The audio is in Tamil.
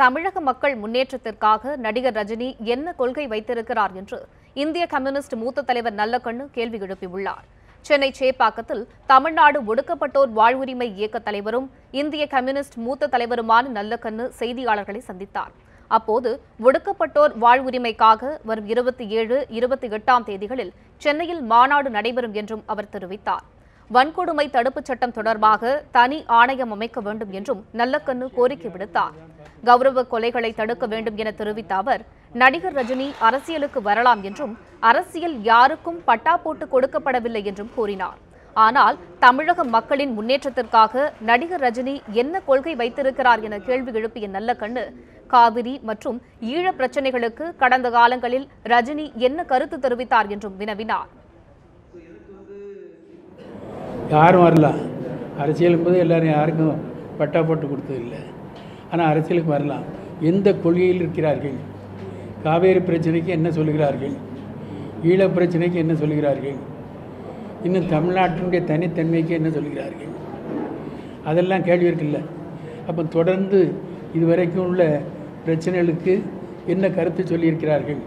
தமிழக மக்கள் முன்னேற்றத்திற்காக நடிகர் ரஜினி என்ன கொள்கை வைத்திருக்கிறார் என்று இந்திய கம்யூனிஸ்ட் மூத்த தலைவர் நல்லக்கண்ணு கேள்வி எழுப்பியுள்ளார். சென்னை சேப்பாக்கத்தில் தமிழ்நாடு ஒடுக்கப்பட்டோர் வாழ்வுரிமை இயக்க தலைவரும் இந்திய கம்யூனிஸ்ட் மூத்த தலைவருமான நல்லக்கண்ணு செய்தியாளர்களை சந்தித்தார். அப்போது ஒடுக்கப்பட்டோர் வாழ்வுரிமைக்காக வரும் இருபத்தி ஏழு இருபத்தி எட்டாம் தேதிகளில் சென்னையில் மாநாடு நடைபெறும் என்றும் அவர் தெரிவித்தார். வன்கொடுமை தடுப்புச் சட்டம் தொடர்பாக தனி ஆணையம் அமைக்க வேண்டும் என்றும் நல்லக்கண்ணு கோரிக்கை விடுத்தார். கௌரவ கொலைகளை தடுக்க வேண்டும் என தெரிவித்த அவர் நடிகர் ரஜினி அரசியலுக்கு வரலாம் என்றும் அரசியல் யாருக்கும் பட்டா போட்டு கொடுக்கப்படவில்லை என்றும் கூறினார். ஆனால் தமிழக மக்களின் முன்னேற்றத்திற்காக நடிகர் ரஜினி என்ன கொள்கை வைத்திருக்கிறார் என கேள்வி எழுப்பிய நல்லக்கண்ணு காவிரி மற்றும் ஈழ பிரச்சினைகளுக்கு கடந்த காலங்களில் ரஜினி என்ன கருத்து தெரிவித்தார் என்றும் வினவினார். யாரும் வரல. அரசியல் என்பது எல்லாரும் யாருக்கும் பட்டா போட்டு கொடுத்ததில்லை ஆனால் அரசியலுக்கு வரலாம் எந்த கொள்கையில் இருக்கிறார்கள்? காவேரி பிரச்சனைக்கு என்ன சொல்கிறார்கள் ஈழ பிரச்சனைக்கு என்ன சொல்கிறார்கள் இன்னும் தமிழ்நாட்டினுடைய தனித்தன்மைக்கு என்ன சொல்கிறார்கள் அதெல்லாம் கேள்வி இருக்குல்ல அப்போ தொடர்ந்து இதுவரைக்கும் உள்ள பிரச்சனைகளுக்கு என்ன கருத்து சொல்லியிருக்கிறார்கள்?